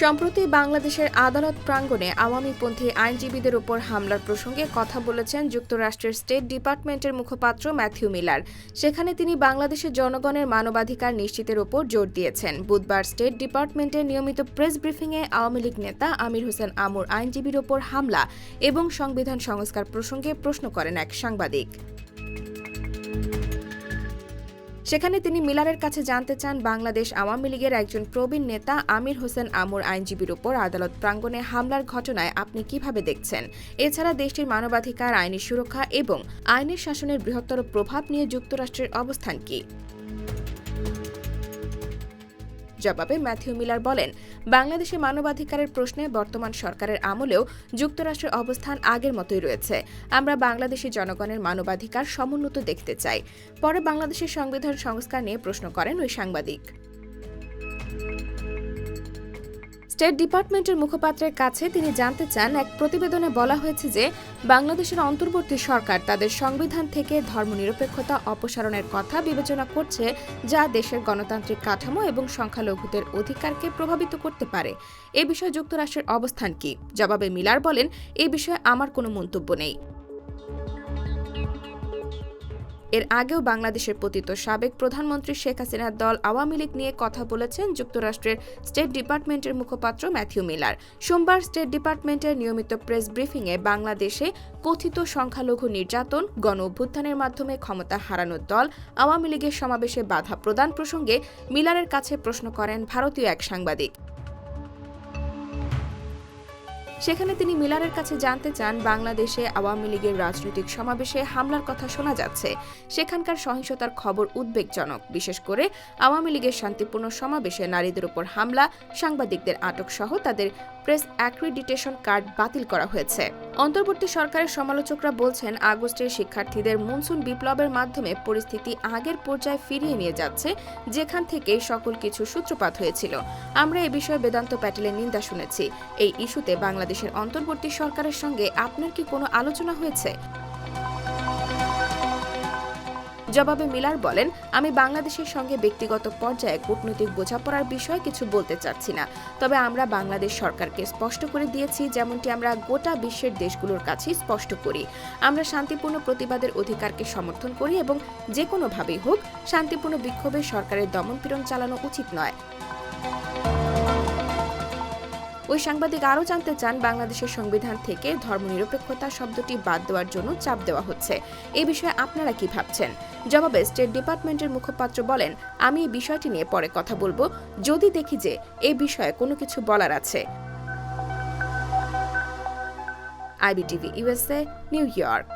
সম্প্রতি বাংলাদেশের আদালত প্রাঙ্গণে আওয়ামীপন্থী আইনজীবীদের উপর হামলার প্রসঙ্গে কথা বলেছেন যুক্তরাষ্ট্রের স্টেট ডিপার্টমেন্টের মুখপাত্র ম্যাথিউ মিলার। সেখানে তিনি বাংলাদেশের জনগণের মানবাধিকার নিশ্চিতের উপর জোর দিয়েছেন। বুধবার স্টেট ডিপার্টমেন্টের নিয়মিত প্রেস ব্রিফিংয়ে আওয়ামী লীগ নেতা আমির হোসেন আমুর আইনজীবীর ওপর হামলা এবং সংবিধান সংস্কার প্রসঙ্গে প্রশ্ন করেন এক সাংবাদিক। সেখানে তিনি মিলারের কাছে জানতে চান বাংলাদেশ আওয়ামী লীগের একজন প্রবীণ নেতা আমির হোসেন আমুর আইনজীবীর উপর আদালত প্রাঙ্গণে হামলার ঘটনায় আপনি কীভাবে দেখছেন? এছাড়া দেশটির মানবাধিকার, আইনি সুরক্ষা এবং আইনের শাসনের বৃহত্তর প্রভাব নিয়ে যুক্তরাষ্ট্রের অবস্থান কি? জবাবে ম্যাথিউ মিলার বলেন, বাংলাদেশে মানবাধিকারের প্রশ্নে বর্তমান সরকারের আমলেও যুক্তরাষ্ট্রের অবস্থান আগের মতোই রয়েছে। আমরা বাংলাদেশি জনগণের মানবাধিকার সমুন্নত দেখতে চাই। পরে বাংলাদেশের সংবিধান সংস্কার নিয়ে প্রশ্ন করেন ওই সাংবাদিক। স্টেট ডিপার্টমেন্টের মুখপাত্রের কাছে তিনি জানতে চান, এক প্রতিবেদনে বলা হয়েছে যে বাংলাদেশের অন্তর্বর্তী সরকার তাদের সংবিধান থেকে ধর্মনিরপেক্ষতা অপসারণের কথা বিবেচনা করছে, যা দেশের গণতান্ত্রিক কাঠামো এবং সংখ্যালঘুদের অধিকারকে প্রভাবিত করতে পারে। এ বিষয়ে যুক্তরাষ্ট্রের অবস্থান কি? জবাবে মিলার বলেন, এ বিষয়ে আমার কোনো মন্তব্য নেই। এর আগেও বাংলাদেশের পতিত সাবেক প্রধানমন্ত্রী শেখ হাসিনার দল আওয়ামী লীগ নিয়ে কথা বলেছেন যুক্তরাষ্ট্রের স্টেট ডিপার্টমেন্টের মুখপাত্র ম্যাথিউ মিলার। সোমবার স্টেট ডিপার্টমেন্টের নিয়মিত প্রেস ব্রিফিংয়ে বাংলাদেশে কথিত সংখ্যালঘু নির্যাতন, গণ অভ্যুত্থানের মাধ্যমে ক্ষমতা হারানোর দল আওয়ামী লীগের সমাবেশে বাধা প্রদান প্রসঙ্গে মিলারের কাছে প্রশ্ন করেন ভারতীয় এক সাংবাদিক। সেখানে তিনি মিলারের কাছে জানতে চান, বাংলাদেশে আওয়ামী লীগের রাজনৈতিক সমাবেশে হামলার কথা শোনা যাচ্ছে। সেখানকার সহিংসতার খবর উদ্বেগজনক। বিশেষ করে আওয়ামী লীগের শান্তিপূর্ণ সমাবেশে নারীদের উপর হামলা, সাংবাদিকদের আটক সহ তাদের প্রেস অ্যাক্রিডিটেশন কার্ড বাতিল করা হয়েছে। অন্তর্বর্তী সরকারের সমালোচকরা বলছেন, আগস্টের শিক্ষার্থীদের মনসুন বিপ্লবের মাধ্যমে পরিস্থিতি আগের পর্যায়ে ফিরিয়ে নিয়ে যাচ্ছে, যেখান থেকে সকল কিছু সূত্রপাত হয়েছিল। আমরা এ বিষয়ে বেদান্ত প্যাটেলের নিন্দা শুনেছি। এই ইস্যুতে বাংলাদেশের অন্তর্বর্তী সরকারের সঙ্গে আপনার কি কোনো আলোচনা হয়েছে? জবাবে মিলার বলেন, আমি বাংলাদেশের সঙ্গে ব্যক্তিগত পর্যায়ে কূটনৈতিক বোঝাপড়ার বিষয়ে কিছু বলতে চাচ্ছি না। তবে আমরা বাংলাদেশ সরকারকে স্পষ্ট করে দিয়েছি, যেমনটি আমরা গোটা বিশ্বের দেশগুলোর কাছে স্পষ্ট করি। আমরা শান্তিপূর্ণ প্রতিবাদের অধিকারকে সমর্থন করি এবং যে কোনোভাবেই হোক, শান্তিপূর্ণ বিক্ষোভে সরকারের দমনপীড়ন চালানো উচিত নয়। ওই সাংবাদিক আরও জানতে চান, বাংলাদেশের সংবিধান থেকে ধর্মনিরপেক্ষতা শব্দটি বাদ দেওয়ার জন্য চাপ দেওয়া হচ্ছে। এ বিষয়ে আপনারা কি ভাবছেন? জবাবে স্টেট ডিপার্টমেন্টের মুখপাত্র বলেন, আমি এই বিষয়টি নিয়ে পরে কথা বলব। যদি দেখি যে এ বিষয়ে কোনো কিছু বলার আছে। IBTV USA New York.